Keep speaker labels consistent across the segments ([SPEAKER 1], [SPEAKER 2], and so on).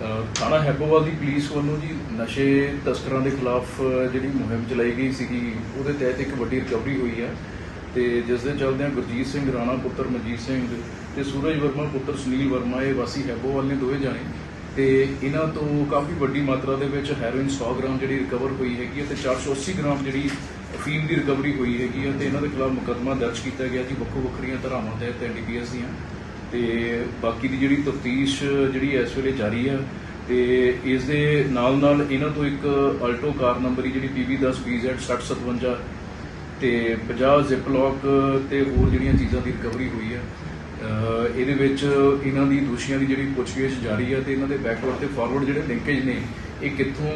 [SPEAKER 1] ਥਾਣਾ ਹੈਬੋਵਾਲ ਦੀ ਪੁਲਿਸ ਵੱਲੋਂ ਜੀ ਨਸ਼ੇ ਤਸਕਰਾਂ ਦੇ ਖਿਲਾਫ ਜਿਹੜੀ ਮੁਹਿੰਮ ਚਲਾਈ ਗਈ ਸੀਗੀ, ਉਹਦੇ ਤਹਿਤ ਇੱਕ ਵੱਡੀ ਰਿਕਵਰੀ ਹੋਈ ਹੈ। ਤੇ ਜਿਸ ਦੇ ਚੱਲਦਿਆਂ ਗੁਰਜੀਤ ਸਿੰਘ ਰਾਣਾ, ਪੁੱਤਰ ਮਨਜੀਤ ਸਿੰਘ ਤੇ ਸੂਰਜ ਵਰਮਾ, ਪੁੱਤਰ ਸੁਨੀਲ ਵਰਮਾ, ਇਹ ਵਾਸੀ ਹੈਬੋਵਾਲ ਨੇ ਦੋਵੇਂ ਜਾਣੇ। ਤੇ ਇਹਨਾਂ ਤੋਂ ਕਾਫੀ ਵੱਡੀ ਮਾਤਰਾ ਦੇ ਵਿੱਚ ਹੈਰੋਇਨ 100 ਗ੍ਰਾਮ ਜਿਹੜੀ ਰਿਕਵਰ ਹੋਈ ਹੈਗੀ ਹੈ ਤੇ 480 ਗ੍ਰਾਮ ਜਿਹੜੀ ਅਫੀਮ ਦੀ ਰਿਕਵਰੀ ਹੋਈ ਹੈਗੀ ਹੈ ਤੇ ਇਹਨਾਂ ਦੇ ਖਿਲਾਫ ਮੁਕੱਦਮਾ ਦਰਜ ਕੀਤਾ ਗਿਆ ਜੀ ਵੱਖੋ ਵੱਖਰੀਆਂ ਧਾਰਾਵਾਂ ਤਹਿਤ ਐਨਡੀਪੀਐਸ ਦੀਆਂ। ਤੇ ਬਾਕੀ ਦੀ ਜਿਹੜੀ ਤਫਤੀਸ਼ ਜਿਹੜੀ ਇਸ ਵੇਲੇ ਜਾਰੀ ਹੈ ਤੇ ਇਸ ਦੇ ਨਾਲ ਨਾਲ ਇਹਨਾਂ ਤੋਂ ਇੱਕ ਅਲਟੋ ਕਾਰ ਨੰਬਰ ਹੀ ਜਿਹੜੀ PB10 BZ 6057 ਤੇ 50 ਜ਼ਿਪ ਲੋਕ ਤੇ ਹੋਰ ਜਿਹੜੀਆਂ ਚੀਜ਼ਾਂ ਦੀ ਰਿਕਵਰੀ ਹੋਈ ਹੈ ਇਹਦੇ ਵਿੱਚ ਇਹਨਾਂ ਦੀ ਦੋਸ਼ੀਆਂ ਦੀ ਜਿਹੜੀ ਪੁੱਛਗਿੱਛ ਜਾਰੀ ਹੈ ਤੇ ਇਹਨਾਂ ਦੇ ਬੈਕਵਰਡ ਤੇ ਫਾਰਵਰਡ ਜਿਹੜੇ ਲਿੰਕੇਜ ਨੇ, ਇਹ ਕਿੱਥੋਂ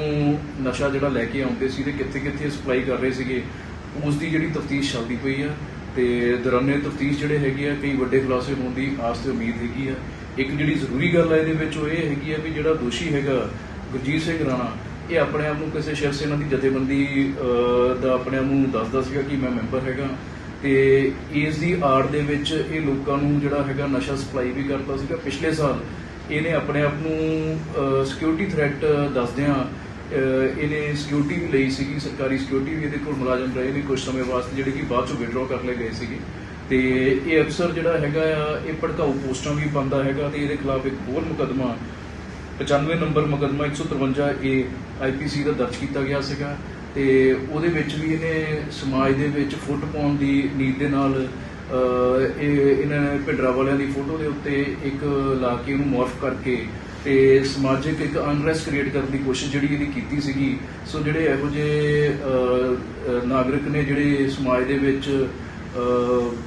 [SPEAKER 1] ਨਸ਼ਾ ਜਿਹੜਾ ਲੈ ਕੇ ਆਉਂਦੇ ਸੀ ਤੇ ਕਿੱਥੇ ਕਿੱਥੇ ਸਪਲਾਈ ਕਰ ਰਹੇ ਸੀਗੇ, ਉਸ ਦੀ ਜਿਹੜੀ ਤਫਤੀਸ਼ ਚੱਲਦੀ ਪਈ ਆ। ਤੇ ਦੌਰਾਨੇ ਤਫਤੀਸ਼ ਜਿਹੜੇ ਹੈਗੇ ਆ, ਕਈ ਵੱਡੇ ਖੁਲਾਸੇ ਹੋਣ ਦੀ ਆਸ ਤੇ ਉਮੀਦ ਹੈਗੀ ਆ। ਇੱਕ ਜਿਹੜੀ ਜ਼ਰੂਰੀ ਗੱਲ ਆ ਇਹਦੇ ਵਿੱਚ ਉਹ ਇਹ ਹੈਗੀ ਆ ਵੀ ਜਿਹੜਾ ਦੋਸ਼ੀ ਹੈਗਾ, ਗੁਰਜੀਤ ਸਿੰਘ ਰਾਣਾ, ਇਹ ਆਪਣੇ ਆਪ ਨੂੰ ਕਿਸੇ ਸ਼ਿਵ ਸੈਨਾ ਦੀ ਜਥੇਬੰਦੀ ਦਾ ਆਪਣੇ ਆਪ ਨੂੰ ਦੱਸਦਾ ਸੀਗਾ ਕਿ ਮੈਂ ਮੈਂਬਰ ਹੈਗਾ। ਤੇ ਇਸ ਦੀ ਆੜ ਦੇ ਵਿੱਚ ਇਹ ਲੋਕਾਂ ਨੂੰ ਜਿਹੜਾ ਹੈਗਾ ਨਸ਼ਾ ਸਪਲਾਈ ਵੀ ਕਰਦਾ ਸੀਗਾ। ਪਿਛਲੇ ਸਾਲ ਇਹਨੇ ਆਪਣੇ ਆਪ ਨੂੰ ਸਿਕਿਉਰਿਟੀ ਥ੍ਰੈਟ ਦੱਸਦਿਆਂ ਇਹਨੇ ਸਿਕਿਉਰਿਟੀ ਵੀ ਲਈ ਸੀਗੀ, ਸਰਕਾਰੀ ਸਿਕਿਉਰਿਟੀ ਵੀ ਇਹਦੇ ਕੋਲ ਮੁਲਾਜ਼ਮ ਰਹੇ ਨੇ ਕੁਝ ਸਮੇਂ ਵਾਸਤੇ, ਜਿਹੜੇ ਕਿ ਬਾਅਦ ਚੋਂ ਵਿਡਰਾਅ ਕਰ ਲਏ ਗਏ ਸੀਗੇ। ਤੇ ਇਹ ਅਫਸਰ ਜਿਹੜਾ ਹੈਗਾ ਆ, ਇਹ ਭੜਕਾਊ ਪੋਸਟਾਂ ਵੀ ਪਾਉਂਦਾ ਹੈਗਾ ਤੇ ਇਹਦੇ ਖਿਲਾਫ ਇੱਕ ਹੋਰ ਮੁਕੱਦਮਾ 95 ਨੰਬਰ ਮੁਕੱਦਮਾ 153 ਏ ਆਈਪੀਸੀ ਦਾ ਦਰਜ ਕੀਤਾ ਗਿਆ ਸੀਗਾ। ਤੇ ਉਹਦੇ ਵਿੱਚ ਵੀ ਇਹਨੇ ਸਮਾਜ ਦੇ ਵਿੱਚ ਫੁੱਟ ਪਾਉਣ ਦੀ ਨੀਤ ਦੇ ਨਾਲ ਇਹ ਇਹਨਾਂ ਨੇ ਭਿੰਡਰਾ ਵਾਲਿਆਂ ਦੀ ਫੋਟੋ ਦੇ ਉੱਤੇ ਇੱਕ ਲਾ ਕੇ ਉਹਨੂੰ ਮੋਰਫ ਕਰਕੇ ਤੇ ਸਮਾਜਿਕ ਇੱਕ ਅਨਰੈਸਟ ਕ੍ਰੀਏਟ ਕਰਨ ਦੀ ਕੋਸ਼ਿਸ਼ ਜਿਹੜੀ ਇਹਦੀ ਕੀਤੀ ਸੀਗੀ। ਸੋ ਜਿਹੜੇ ਇਹੋ ਜਿਹੇ ਨਾਗਰਿਕ ਨੇ ਜਿਹੜੇ ਸਮਾਜ ਦੇ ਵਿੱਚ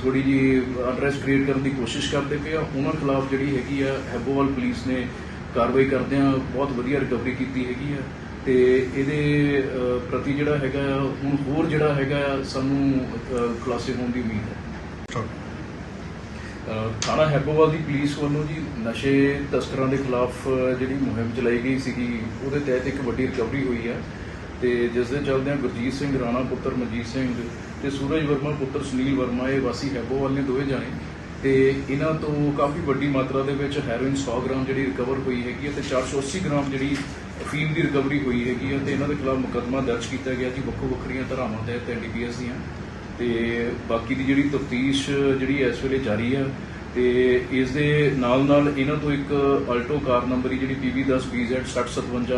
[SPEAKER 1] ਥੋੜੀ ਜੀ ਅਨਰੈਸਟ ਕ੍ਰੀਏਟ ਕਰਨ ਦੀ ਕੋਸ਼ਿਸ਼ ਕਰਦੇ ਪਏ ਆ, ਉਹਨਾਂ ਖਿਲਾਫ ਜਿਹੜੀ ਹੈਗੀ ਆ, ਹੈਬੋਵਾਲ ਪੁਲਿਸ ਨੇ ਕਾਰਵਾਈ ਕਰਦਿਆਂ ਬਹੁਤ ਵਧੀਆ ਰਿਕਵਰੀ ਕੀਤੀ ਹੈਗੀ ਆ। ਤੇ ਇਹਦੇ ਪ੍ਰਤੀ ਜਿਹੜਾ ਹੈਗਾ, ਹੁਣ ਹੋਰ ਜਿਹੜਾ ਹੈਗਾ ਸਾਨੂੰ ਖੁਲਾਸੇ ਹੋਣ ਦੀ ਉਮੀਦ ਹੈ। ਥਾਣਾ ਹੈਬੋਵਾਲ ਦੀ ਪੁਲਿਸ ਵੱਲੋਂ ਜੀ ਨਸ਼ੇ ਤਸਕਰਾਂ ਦੇ ਖਿਲਾਫ ਜਿਹੜੀ ਮੁਹਿੰਮ ਚਲਾਈ ਗਈ ਸੀਗੀ, ਉਹਦੇ ਤਹਿਤ ਇੱਕ ਵੱਡੀ ਰਿਕਵਰੀ ਹੋਈ ਹੈ। ਤੇ ਜਿਸ ਦੇ ਚੱਲਦਿਆਂ ਗੁਰਜੀਤ ਸਿੰਘ ਰਾਣਾ, ਪੁੱਤਰ ਮਨਜੀਤ ਸਿੰਘ ਤੇ ਸੂਰਜ ਵਰਮਾ, ਪੁੱਤਰ ਸੁਨੀਲ ਵਰਮਾ, ਇਹ ਵਾਸੀ ਹੈਬੋਵਾਲ ਨੇ ਦੋਵੇਂ ਜਾਣੇ। ਤੇ ਇਹਨਾਂ ਤੋਂ ਕਾਫੀ ਵੱਡੀ ਮਾਤਰਾ ਦੇ ਵਿੱਚ ਹੈਰੋਇਨ 100 ਗ੍ਰਾਮ ਜਿਹੜੀ ਰਿਕਵਰ ਹੋਈ ਹੈਗੀ ਹੈ ਤੇ 480 ਗ੍ਰਾਮ ਜਿਹੜੀ ਅਫੀਮ ਦੀ ਰਿਕਵਰੀ ਹੋਈ ਹੈਗੀ ਹੈ ਤੇ ਇਹਨਾਂ ਦੇ ਖਿਲਾਫ ਮੁਕੱਦਮਾ ਦਰਜ ਕੀਤਾ ਗਿਆ ਜੀ ਵੱਖੋ ਵੱਖਰੀਆਂ ਧਾਰਾਵਾਂ ਤਹਿਤ ਐਨਡੀਪੀਐਸ ਦੀਆਂ। ਤੇ ਬਾਕੀ ਦੀ ਜਿਹੜੀ ਤਫਤੀਸ਼ ਜਿਹੜੀ ਇਸ ਵੇਲੇ ਜਾਰੀ ਹੈ ਤੇ ਇਸ ਦੇ ਨਾਲ ਨਾਲ ਇਹਨਾਂ ਤੋਂ ਇੱਕ ਅਲਟੋ ਕਾਰ ਨੰਬਰ ਹੀ ਜਿਹੜੀ PB10 BZ 6057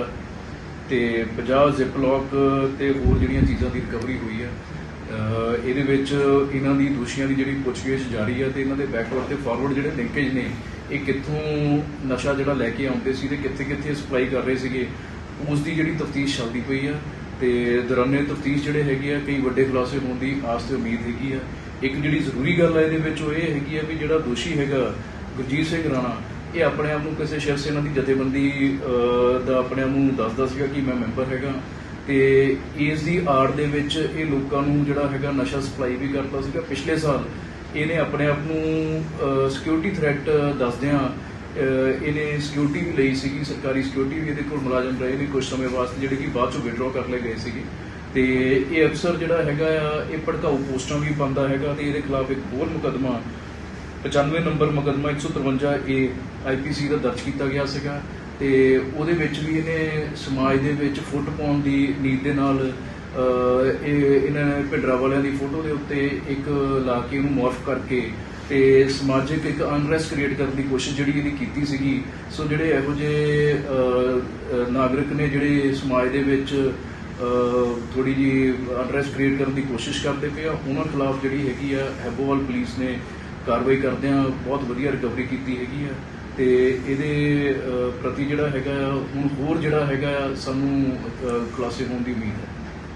[SPEAKER 1] ਤੇ 50 ਜ਼ਿਪ ਲੋਕ ਤੇ ਹੋਰ ਜਿਹੜੀਆਂ ਚੀਜ਼ਾਂ ਦੀ ਰਿਕਵਰੀ ਹੋਈ ਹੈ। ਇਹਦੇ ਵਿੱਚ ਇਹਨਾਂ ਦੀ ਦੋਸ਼ੀਆਂ ਦੀ ਜਿਹੜੀ ਪੁੱਛਗਿੱਛ ਜਾਰੀ ਹੈ ਤੇ ਇਹਨਾਂ ਦੇ ਬੈਕਵਰਡ ਤੇ ਫਾਰਵਰਡ ਜਿਹੜੇ ਲਿੰਕੇਜ ਨੇ, ਇਹ ਕਿੱਥੋਂ ਨਸ਼ਾ ਜਿਹੜਾ ਲੈ ਕੇ ਆਉਂਦੇ ਸੀ ਤੇ ਕਿੱਥੇ ਕਿੱਥੇ ਸਪਲਾਈ ਕਰ ਰਹੇ ਸੀਗੇ, ਉਸ ਦੀ ਜਿਹੜੀ ਤਫਤੀਸ਼ ਚੱਲਦੀ ਪਈ ਆ ਤੇ ਦੌਰਾਨੇ ਤਫਤੀਸ਼ ਜਿਹੜੇ ਹੈਗੇ ਆ, ਕਈ ਵੱਡੇ ਖੁਲਾਸੇ ਹੋਣ ਦੀ ਆਸ ਤੇ ਉਮੀਦ ਹੈਗੀ ਆ। ਇੱਕ ਜਿਹੜੀ ਜ਼ਰੂਰੀ ਗੱਲ ਆ ਇਹਦੇ ਵਿੱਚ ਉਹ ਇਹ ਹੈਗੀ ਆ ਵੀ ਜਿਹੜਾ ਦੋਸ਼ੀ ਹੈਗਾ, ਗੁਰਜੀਤ ਸਿੰਘ ਰਾਣਾ, ਇਹ ਆਪਣੇ ਆਪ ਨੂੰ ਕਿਸੇ ਸ਼ਿਵ ਸੈਨਾ ਦੀ ਜਥੇਬੰਦੀ ਦਾ ਆਪਣੇ ਆਪ ਨੂੰ ਦੱਸਦਾ ਸੀਗਾ ਕਿ ਮੈਂ ਮੈਂਬਰ ਹੈਗਾ। ਤੇ ਇਸ ਦੀ ਆੜ ਦੇ ਵਿੱਚ ਇਹ ਲੋਕਾਂ ਨੂੰ ਜਿਹੜਾ ਹੈਗਾ ਨਸ਼ਾ ਸਪਲਾਈ ਵੀ ਕਰਦਾ ਸੀਗਾ। ਪਿਛਲੇ ਸਾਲ ਇਹਨੇ ਆਪਣੇ ਆਪ ਨੂੰ ਸਿਕਿਉਰਿਟੀ ਥ੍ਰੈਟ ਦੱਸਦਿਆਂ ਇਹਨੇ ਸਿਕਿਉਰਿਟੀ ਵੀ ਲਈ ਸੀਗੀ, ਸਰਕਾਰੀ ਸਿਕਿਉਰਿਟੀ ਵੀ ਇਹਦੇ ਕੋਲ ਮੁਲਾਜ਼ਮ ਰਹੇ ਨੇ ਕੁਝ ਸਮੇਂ ਵਾਸਤੇ, ਜਿਹੜੇ ਕਿ ਬਾਅਦ ਚੋਂ ਵਿਡਰਾਅ ਕਰ ਲਏ ਗਏ ਸੀਗੇ। ਤੇ ਇਹ ਅਫਸਰ ਜਿਹੜਾ ਹੈਗਾ ਆ, ਇਹ ਭੜਕਾਊ ਪੋਸਟਾਂ ਵੀ ਪਾਉਂਦਾ ਹੈਗਾ ਤੇ ਇਹਦੇ ਖਿਲਾਫ ਇੱਕ ਹੋਰ ਮੁਕੱਦਮਾ 95 ਨੰਬਰ ਮੁਕੱਦਮਾ 153 ਏ ਆਈਪੀਸੀ ਦਾ ਦਰਜ ਕੀਤਾ ਗਿਆ ਸੀਗਾ। ਤੇ ਉਹਦੇ ਵਿੱਚ ਵੀ ਇਹਨੇ ਸਮਾਜ ਦੇ ਵਿੱਚ ਫੁੱਟ ਪਾਉਣ ਦੀ ਨੀਤ ਦੇ ਨਾਲ ਇਹ ਇਹਨਾਂ ਨੇ ਭਿੰਡਰਾ ਵਾਲਿਆਂ ਦੀ ਫੋਟੋ ਦੇ ਉੱਤੇ ਇੱਕ ਲਾ ਕੇ ਉਹਨੂੰ ਮੋਰਫ ਕਰਕੇ ਤੇ ਸਮਾਜਿਕ ਇੱਕ ਅਨਰੈਸਟ ਕ੍ਰੀਏਟ ਕਰਨ ਦੀ ਕੋਸ਼ਿਸ਼ ਜਿਹੜੀ ਇਹਦੀ ਕੀਤੀ ਸੀਗੀ। ਸੋ ਜਿਹੜੇ ਇਹੋ ਜਿਹੇ ਨਾਗਰਿਕ ਨੇ ਜਿਹੜੇ ਸਮਾਜ ਦੇ ਵਿੱਚ ਥੋੜੀ ਜੀ ਅਨਰੈਸਟ ਕ੍ਰੀਏਟ ਕਰਨ ਦੀ ਕੋਸ਼ਿਸ਼ ਕਰਦੇ ਪਏ ਆ, ਉਹਨਾਂ ਖਿਲਾਫ ਜਿਹੜੀ ਹੈਗੀ ਆ, ਹੈਬੋਵਾਲ ਪੁਲਿਸ ਨੇ ਕਾਰਵਾਈ ਕਰਦਿਆਂ ਬਹੁਤ ਵਧੀਆ ਰਿਕਵਰੀ ਕੀਤੀ ਹੈਗੀ ਆ। ਤੇ ਇਹਦੇ ਪ੍ਰਤੀ ਜਿਹੜਾ ਹੈਗਾ, ਹੁਣ ਹੋਰ ਜਿਹੜਾ ਹੈਗਾ ਸਾਨੂੰ ਖੁਲਾਸੇ ਹੋਣ ਦੀ ਉਮੀਦ ਹੈ।